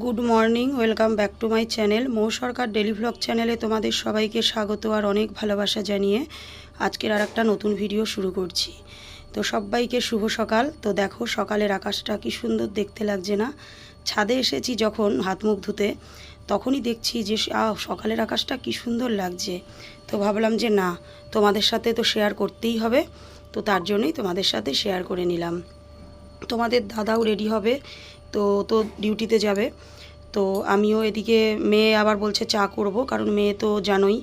Good morning, welcome back to my channel. Mou Sarkar daily চ্যানেলে তোমাদের সবাইকে স্বাগত আর অনেক ভালোবাসা জানিয়ে আজকের আর একটা নতুন ভিডিও শুরু করছি। তো সবাইকে শুভ সকাল। তো দেখো সকালের আকাশটা কি সুন্দর দেখতে লাগছে না? ছাদে এসেছি যখন হাত মুখ ধুতে, তখনই দেখছি যে সকালের আকাশটা কি সুন্দর লাগছে। তো ভাবলাম যে না, তোমাদের সাথে তো শেয়ার করতেই হবে। তো তার জন্যই তোমাদের সাথে শেয়ার করে নিলাম। তোমাদের দাদাও রেডি হবে। তো তো ডিউটিতে যাবে। তো আমিও এদিকে মেয়ে আবার বলছে চা করব, কারণ মেয়ে তো জানোই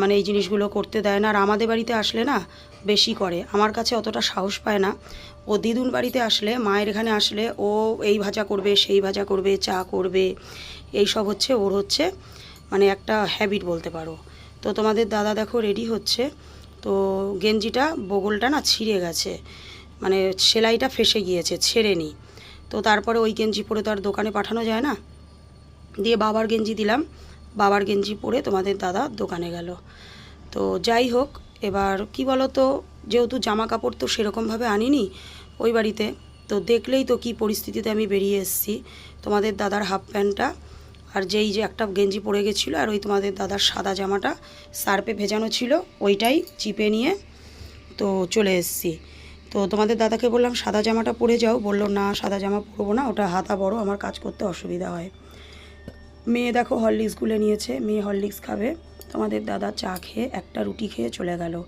মানে এই জিনিসগুলো করতে দেয় না। আর আমাদের বাড়িতে আসলে না বেশি করে, আমার কাছে অতটা সাহস পায় না। ও দিদুন বাড়িতে আসলে, মায়ের এখানে আসলে ও এই ভাজা করবে, সেই ভাজা করবে, চা করবে এই সব হচ্ছে, ওর হচ্ছে মানে একটা হ্যাবিট বলতে পারো। তো তোমাদের দাদা দেখো রেডি হচ্ছে। তো গেঞ্জিটা, বগলটা না ছিঁড়ে গেছে। মানে সেলাইটা ফেসে গিয়েছে ছেড়েনি তো তারপরে ওই গেঞ্জি পরে তো আর দোকানে পাঠানো যায় না। দিয়ে বাবার গেঞ্জি দিলাম। বাবার গেঞ্জি পরে তোমাদের দাদা দোকানে গেল। তো যাই হোক, এবার কি বলো তো যেহেতু জামা কাপড় তো সেরকমভাবে আনিনি ওই বাড়িতে, তো দেখলেই তো কি পরিস্থিতিতে আমি বেরিয়ে এসেছি। তোমাদের দাদার হাফ প্যান্টটা আর যেই যে একটা গেঞ্জি পরে গেছিল আর ওই তোমাদের দাদার সাদা জামাটা সার্পে ভেজানো ছিল, ওইটাই চিপে নিয়ে তো চলে এসেছি। তো তোমাদের দাদাকে বললাম, সাদা জামাটা পরে যাও। বলল, না, সাদা জামা পরবো না, ওটা হাতা বড়, আমার কাজ করতে অসুবিধা হয়। মেয়ে দেখো হরলিক্স গুলে নিয়েছে, মেয়ে হরলিক্স খাবে। তোমাদের দাদা চা খেয়ে একটা রুটি খেয়ে চলে গেল।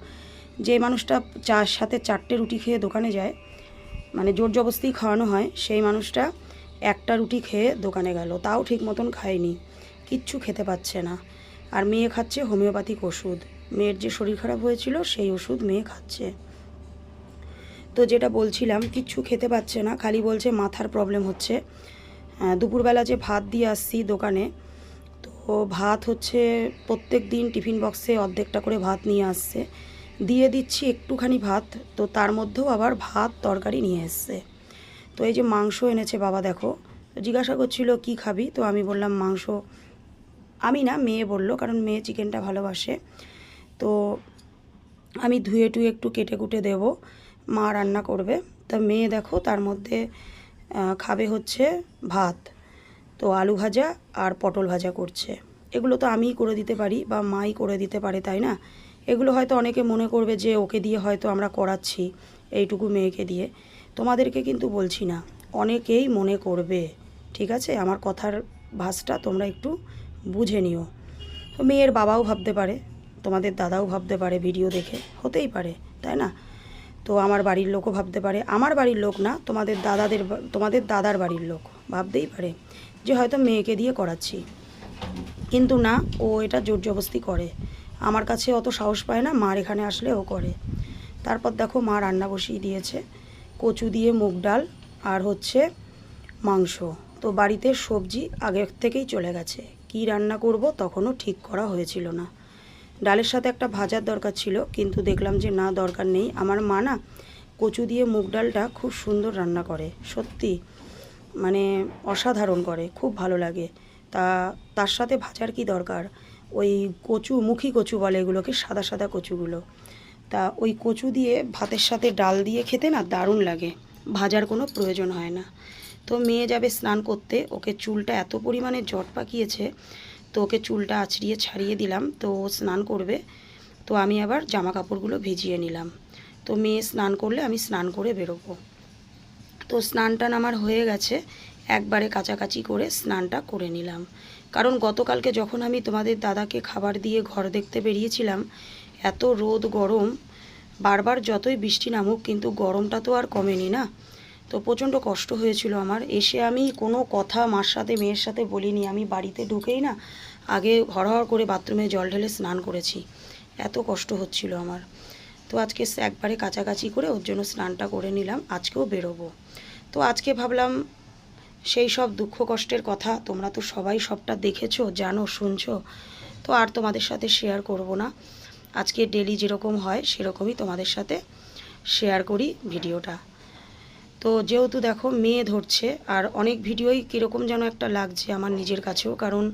যে মানুষটা চার সাথে চারটে রুটি খেয়ে দোকানে যায় মানে জোর জবস্তি খাওয়ানো হয়, সেই মানুষটা একটা রুটি খেয়ে দোকানে গেল। তাও ঠিক মতন খায়নি, কিচ্ছু খেতে পাচ্ছে না। আর মেয়ে খাচ্ছে হোমিওপ্যাথিক ওষুধ। মেয়ের যে শরীর খারাপ হয়েছিল, সেই ওষুধ মেয়ে খাচ্ছে। তো যেটা বলছিলাম, কিচ্ছু খেতে পাচ্ছে না, খালি বলছে মাথার প্রবলেম হচ্ছে। দুপুরবেলা যে ভাত দিয়ে আসছি দোকানে, তো ভাত হচ্ছে প্রত্যেক দিন টিফিন বক্সে অর্ধেকটা করে ভাত নিয়ে আসছে। দিয়ে দিচ্ছি একটুখানি ভাত, তো তার মধ্যেও আবার ভাত তরকারি নিয়ে এসছে। তো এই যে মাংস এনেছে বাবা দেখো, জিজ্ঞাসা করছিল, কি খাবি? তো আমি বললাম, মাংস। আমি না, মেয়ে বলল, কারণ মেয়ে চিকেনটা ভালোবাসে। তো আমি ধুয়ে টুয়ে একটু কেটে কুটে দেবো। মা রান্না করবে। তা মেয়ে দেখো, তার মধ্যে খাবে হচ্ছে ভাত। তো আলু ভাজা আর পটল ভাজা করছে। এগুলো তো আমিই করে দিতে পারি বা মাই করে দিতে পারে, তাই না? এগুলো হয়তো অনেকে মনে করবে যে ওকে দিয়ে হয়তো আমরা করাচ্ছি এইটুকু মেয়েকে দিয়ে। তোমাদেরকে কিন্তু বলছি না, অনেকেই মনে করবে, ঠিক আছে? আমার কথার ভাষটা তোমরা একটু বুঝে নিও। তো মেয়ের বাবাও ভাবতে পারে, তোমাদের দাদাও ভাবতে পারে, ভিডিও দেখে, হতেই পারে, তাই না? তো আমার বাড়ির লোকও ভাবতে পারে। আমার বাড়ির লোক না, তোমাদের দাদাদের তোমাদের দাদার বাড়ির লোক ভাবতেই পারে যে হয়তো মেয়েকে দিয়ে করাচ্ছি। কিন্তু না, ও এটা জোর জবস্তি করে। আমার কাছে অত সাহস পায় না, মার এখানে আসলে ও করে। তারপর দেখো মা রান্না বসিয়ে দিয়েছে, কচু দিয়ে মুগ ডাল আর হচ্ছে মাংস। তো বাড়িতে সবজি আগের থেকেই চলে গেছে। কি রান্না করব তখনও ঠিক করা হয়েছিল না। ডালের সাথে একটা ভাজার দরকার ছিল, কিন্তু দেখলাম যে না, দরকার নেই। আমার মা না কচু দিয়ে মুগ ডালটা খুব সুন্দর রান্না করে, সত্যি। মানে অসাধারণ করে, খুব ভালো লাগে। তা, তার সাথে ভাজার কি দরকার? ওই কচু, মুখী কচু বলে এগুলোকে, সাদা সাদা কচুগুলো। তা ওই কচু দিয়ে ভাতের সাথে ডাল দিয়ে খেতে না দারুণ লাগে, ভাজার কোনো প্রয়োজন হয় না। তো মেয়ে যাবে স্নান করতে, ওকে চুলটা এত পরিমাণে জট পাকিয়েছে তো ওকে চুলটা আছড়িয়ে ছাড়িয়ে দিলাম, তো ও স্নান করবে। তো আমি আবার জামা কাপড়গুলো ভিজিয়ে নিলাম। তো মেয়ে স্নান করলে আমি স্নান করে বেরোবো। তো স্নান টান আমার হয়ে গেছে, একবারে কাচাকাচি করে স্নানটা করে নিলাম। কারণ গতকালকে যখন আমি তোমাদের দাদাকে খাবার দিয়ে ঘর দেখতে বেরিয়েছিলাম, এত রোদ গরম, বারবার যতই বৃষ্টি নামুক, কিন্তু গরমটা তো আর কমেনি না। তো প্রচণ্ড কষ্ট হয়েছিল আমার। এসে আমি কোনো কথা মার সাথে, মেয়ের সাথে বলিনি। আমি বাড়িতে ঢুকেই না আগে হরহর করে বাথরুমে জল ঢেলে স্নান করেছি। এত কষ্ট হচ্ছিল আমার। তো আজকে একবারে কাছাকাছি করে ওর জন্য স্নানটা করে নিলাম, আজকেও বেরোবো। তো আজকে ভাবলাম, সেই সব দুঃখ কষ্টের কথা তোমরা তো সবাই সবটা দেখেছ, জানো, শুনছো, তো আর তোমাদের সাথে শেয়ার করব না। আজকে ডেলি যেরকম হয়, সেরকমই তোমাদের সাথে শেয়ার করি ভিডিওটা। তো যেহেতু দেখো মেয়ে ধরছে, আর অনেক ভিডিওই কীরকম যেন একটা লাগছে আমার নিজের কাছেও, কারণ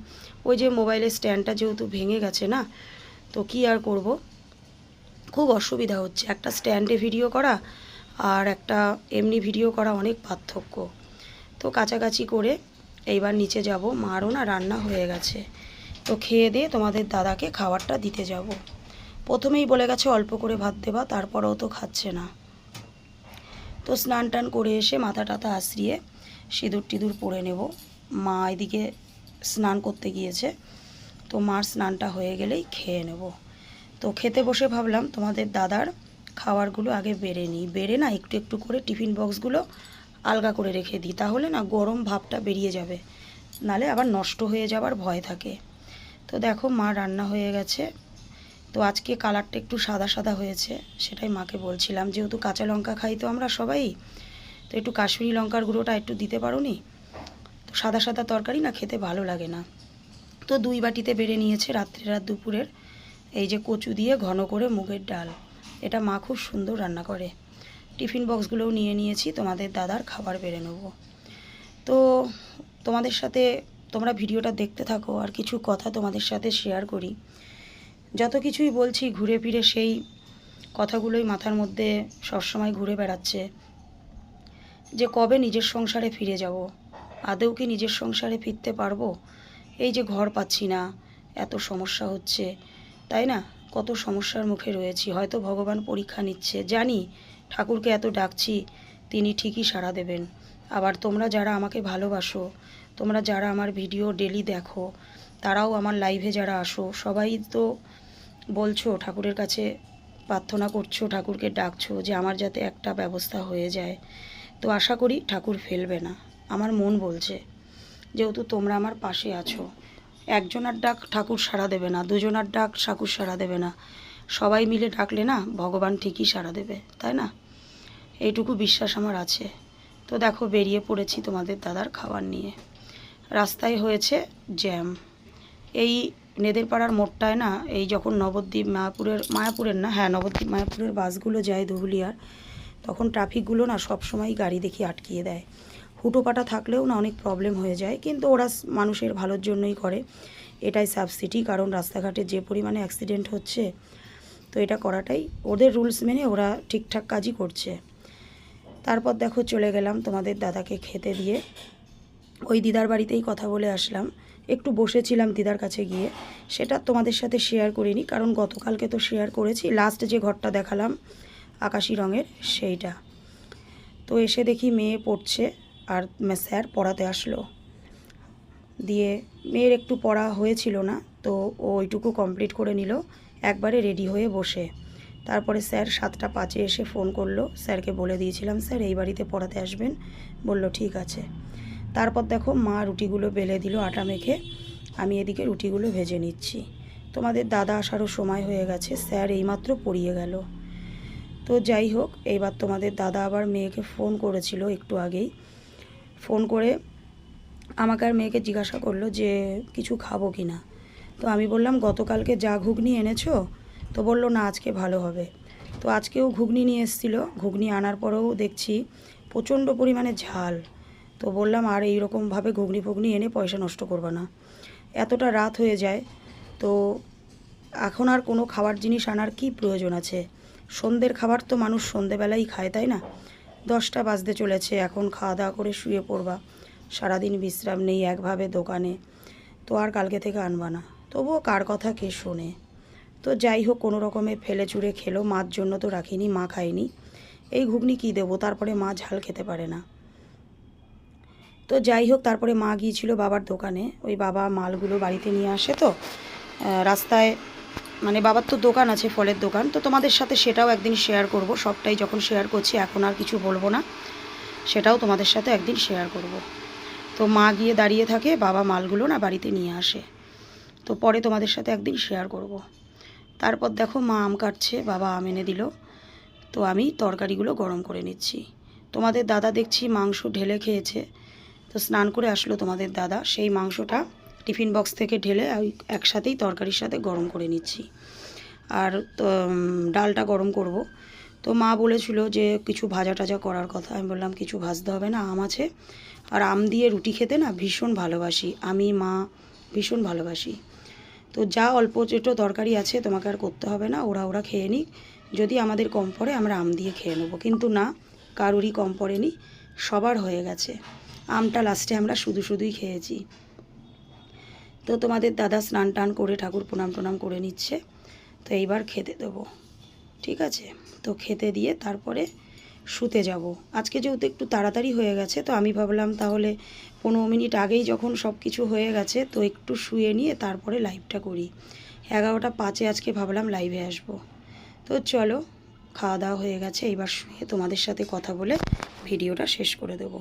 ওই যে মোবাইলের স্ট্যান্ডটা যেহেতু ভেঙে গেছে না, তো কি আর করব? খুব অসুবিধা হচ্ছে। একটা স্ট্যান্ডে ভিডিও করা আর একটা এমনি ভিডিও করা অনেক পার্থক্য। তো কাছাকাছি করে এইবার নিচে যাব। মারও না রান্না হয়ে গেছে। তো খেয়ে দিয়ে তোমাদের দাদাকে খাবারটা দিতে যাব। প্রথমেই বলে গেছে অল্প করে ভাত দেবা, তারপরেও তো খাচ্ছে না। তো স্নান টান করে এসে মাথা টাথা আশ্রিয়ে সিঁদুর টিঁদুর পরে নেব। মা এদিকে স্নান করতে গিয়েছে। তো মার স্নানটা হয়ে গেলেই খেয়ে নেব। তো খেতে বসে ভাবলাম তোমাদের দাদার খাবারগুলো আগে বেড়ে নিই। বেড়ে না একটু একটু করে টিফিন বক্সগুলো আলগা করে রেখে দিই। তাহলে না গরম ভাবটা বেরিয়ে যাবে। নালে আবার নষ্ট হয়ে যাবার ভয় থাকে। তো দেখো মা রান্না হয়ে গেছে। তো আজকে কালারটা একটু সাদা সাদা হয়েছে, সেটাই মাকে বলছিলাম। যেহেতু কাঁচা লঙ্কা খাই তো আমরা সবাই, তো একটু কাশ্মীরি লঙ্কার গুঁড়োটা একটু দিতে পারো নি তো সাদা সাদা তরকারি না খেতে ভালো লাগে না। তো দুই বাটিতে বেড়ে নিয়েছে রাত্রে রাত দুপুরের, এই যে কচু দিয়ে ঘন করে মুগের ডাল। এটা মা খুব সুন্দর রান্না করে। টিফিন বক্সগুলোও নিয়ে নিয়েছি, তোমাদের দাদার খাবার বেড়ে নেব। তো তোমাদের সাথে তোমরা ভিডিওটা দেখতে থাকো, আর কিছু কথা তোমাদের সাথে শেয়ার করি। যত কিছুই বলছি, ঘুরে ফিরে সেই কথাগুলোই মাথার মধ্যে সবসময় ঘুরে বেড়াচ্ছে। যে কবে নিজের সংসারে ফিরে যাব? আদৌ কি নিজের সংসারে ফিরতে পারব? এই যে ঘর পাচ্ছি না, এত সমস্যা হচ্ছে। তাই না? কত সমস্যার মুখে রয়েছি। হয়তো ভগবান পরীক্ষা নিচ্ছে। জানি, ঠাকুরকে এত ডাকছি, তিনি ঠিকই সাড়া দেবেন। আবার তোমরা যারা আমাকে ভালোবাসো, তোমরা যারা আমার ভিডিও ডেলি দেখো, তারাও আমার লাইভে যারা আসো, সবাই তো বলছো, ঠাকুরের কাছে প্রার্থনা করছ, ঠাকুরকে ডাকছো যে আমার যাতে একটা ব্যবস্থা হয়ে যায়। তো আশা করি ঠাকুর ফেলবে না। আমার মন বলছে, যেহেতু তোমরা আমার পাশে আছো। একজনের ডাক ঠাকুর সাড়া দেবে না, দুজনের ডাক ঠাকুর সাড়া দেবে না। সবাই মিলে ডাকলে না ভগবান ঠিকই সাড়া দেবে, তাই না? এইটুকু বিশ্বাস আমার আছে। তো দেখো, বেরিয়ে পড়েছি তোমাদের দাদার খাবার নিয়ে। রাস্তায় হয়েছে জ্যাম। এই নেদের পাড়ার মোড়টায় না, এই যখন নবদ্বীপ মায়াপুরের মায়াপুরের না হ্যাঁ নবদ্বীপ মায়াপুরের বাসগুলো যায় ধুবুলিয়ার, তখন ট্রাফিকগুলো না সবসময় গাড়ি দেখি আটকিয়ে দেয়। হুটোপাটা থাকলেও না অনেক প্রবলেম হয়ে যায়, কিন্তু ওরা মানুষের ভালোর জন্যই করে। এটাই সাবসিডি কারণ রাস্তাঘাটে যে পরিমাণে অ্যাক্সিডেন্ট হচ্ছে, তো এটা করাটাই ওদের রুলস মেনে ওরা ঠিকঠাক কাজই করছে। তারপর দেখো চলে গেলাম তোমাদের দাদাকে খেতে দিয়ে। ওই দিদার বাড়িতেই কথা বলে আসলাম। একটু বসেছিলাম দিদার কাছে গিয়ে। সেটা তোমাদের সাথে শেয়ার করিনি, কারণ গতকালকে তো শেয়ার করেছি। লাস্ট যে ঘরটা দেখালাম, আকাশি রঙের, সেইটা। তো এসে দেখি মেয়ে পড়ছে, আর স্যার পড়াতে আসলো। দিয়ে মেয়ের একটু পড়া হয়েছিল না, তো ও ওইটুকু কমপ্লিট করে নিল, একবারে রেডি হয়ে বসে। তারপরে স্যার সাতটা পাঁচে এসে ফোন করল। স্যারকে বলে দিয়েছিলাম, স্যার, এই বাড়িতে পড়াতে আসবেন। বলল, ঠিক আছে। তারপর দেখো মা রুটিগুলো বেলে দিল আটা মেখে। আমি এদিকে রুটিগুলো ভেজে নিচ্ছি। তোমাদের দাদা আসারও সময় হয়ে গেছে, স্যার এইমাত্র পড়িয়ে গেল। তো যাই হোক এইবার তোমাদের দাদা আবার মেয়েকে ফোন করেছিল একটু আগেই। ফোন করে আমাকে আর মেয়েকে জিজ্ঞাসা করল যে কিছু খাব কি না। তো আমি বললাম, গতকালকে যা ঘুগনি এনেছো? তো বলল, না, আজকে ভালো হবে। তো আজকেও ঘুগনি নিয়ে এসেছিল। ঘুগনি আনার পরেও দেখছি প্রচণ্ড পরিমাণে ঝাল। তো বললাম, আর এইরকমভাবে ঘুগনি ফুগনি এনে পয়সা নষ্ট করবে না। এতটা রাত হয়ে যায়, তো এখন আর কোনো খাবার জিনিস আনার কি প্রয়োজন আছে? সন্ধ্যের খাবার তো মানুষ সন্ধেবেলাই খায়, তাই না? দশটা বাজতে চলেছে, এখন খাওয়া দাওয়া করে শুয়ে পড়বা। সারাদিন বিশ্রাম নেই একভাবে দোকানে, তো আর কালকে থেকে আনবা না। তবুও কার কথা কে শোনে? তো যাই হোক, কোনো রকমে ফেলে চুড়ে খেলো, মার জন্য তো রাখিনি, মা খায়নি। এই ঘুগনি কী দেবো? তারপরে মা ঝাল খেতে পারে না। তো যাই হোক, তারপরে মা গিয়েছিল বাবার দোকানে। ওই বাবা মালগুলো বাড়িতে নিয়ে আসে তো। রাস্তায় মানে বাবার তো দোকান আছে, ফলের দোকান। তো তোমাদের সাথে সেটাও একদিন শেয়ার করব। সবটাই যখন শেয়ার করছি, এখন আর কিছু বলব না। সেটাও তোমাদের সাথে একদিন শেয়ার করব। তো মা গিয়ে দাঁড়িয়ে থাকে, বাবা মালগুলো না বাড়িতে নিয়ে আসে। তো পরে তোমাদের সাথে একদিন শেয়ার করব। তারপর দেখো মা আম কাটছে, বাবা আম এনে দিল। তো আমি তরকারিগুলো গরম করে নিচ্ছি। তোমাদের দাদা দেখছি মাংস ঢেলে খেয়েছে। তো স্নান করে আসলো তোমাদের দাদা। সেই মাংসটা টিফিন বক্স থেকে ঢেলে একসাথেই তরকারির সাথে গরম করে নিচ্ছি। আর তো, ডালটা গরম করব। তো মা বলেছিল যে কিছু ভাজা টাজা করার কথা। আমি বললাম কিছু ভাজতে হবে না আম আছে। আর আম দিয়ে রুটি খেতে না ভীষণ ভালোবাসি। আমি মা ভীষণ ভালোবাসি। তো যা অল্প যেটো তরকারি আছে তোমাকে আর করতে হবে না। ওরা ওরা খেয়ে নিক। যদি আমাদের কম পড়ে আমরা আম দিয়ে খেয়ে নেব। কিন্তু না কারুরই কম পড়েনি। সবার হয়ে গেছে। আমটা লাস্টে আমরা শুধু শুধুই খেয়েছি। তো তোমাদের দাদা স্নান টান করে ঠাকুর প্রণাম টনাম করে নিচ্ছে। তো এইবার খেতে দেবো। ঠিক আছে? তো খেতে দিয়ে তারপরে শুতে যাব। আজকে যেহেতু একটু তাড়াতাড়ি হয়ে গেছে, তো আমি ভাবলাম তাহলে পনেরো মিনিট আগেই যখন সব কিছু হয়ে গেছে, তো একটু শুয়ে নিয়ে তারপরে লাইভটা করি। এগারোটা পাঁচে আজকে ভাবলাম লাইভে আসব। তো চলো, খাওয়া দাওয়া হয়ে গেছে। এইবার শুয়ে তোমাদের সাথে কথা বলে ভিডিওটা শেষ করে দেবো।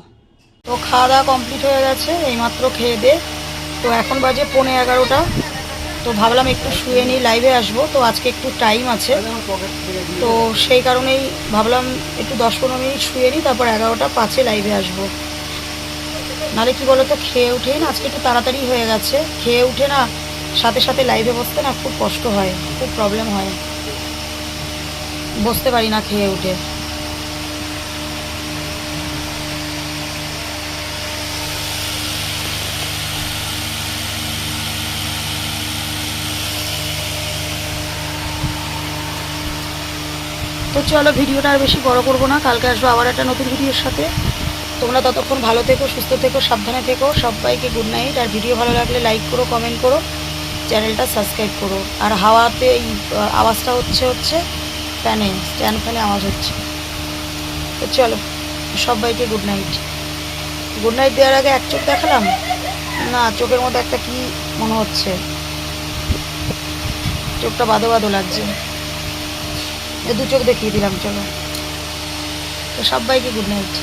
তো খাওয়া দাওয়া কমপ্লিট হয়ে গেছে, এইমাত্র খেয়ে দে। তো এখন বাজে পৌনে এগারোটা। তো ভাবলাম একটু শুয়ে নিই লাইভে আসব। তো আজকে একটু টাইম আছে। তো সেই কারণেই ভাবলাম একটু দশ পনেরো মিনিট শুয়ে নিই, তারপর এগারোটা পাঁচে লাইভে আসব। নাহলে কি বলো তো খেয়ে উঠেই না, আজকে একটু তাড়াতাড়ি হয়ে গেছে। খেয়ে উঠে না, সাথে সাথে লাইভে বসতে না খুব কষ্ট হয়, খুব প্রবলেম হয়। বসতে পারি না খেয়ে উঠে। তো চলো ভিডিওটা আর বেশি বড় করব না। কালকে আসব আবার একটা নতুন ভিডিওর সাথে। তোমরা ততক্ষণ ভালো থেকো, সুস্থ থেকো, সাবধানে থেকো। সবাইকে গুড নাইট আর ভিডিও ভালো লাগলে লাইক করো কমেন্ট করো চ্যানেলটা সাবস্ক্রাইব করো। আর হাওয়াতে এই আওয়াজটা হচ্ছে হচ্ছে ফ্যানে স্ট্যান্ড ফ্যানে আওয়াজ হচ্ছে। তো চলো, সবাইকে গুড নাইট গুড নাইট দেওয়ার আগে এক চোখ দেখালাম? না, চোখের মধ্যে একটা কি মনে হচ্ছে? চোখটা বাদো বাদো লাগছে। দু চোখ দেখিয়ে দিলাম চলো। তো সবাইকে গুড নাইট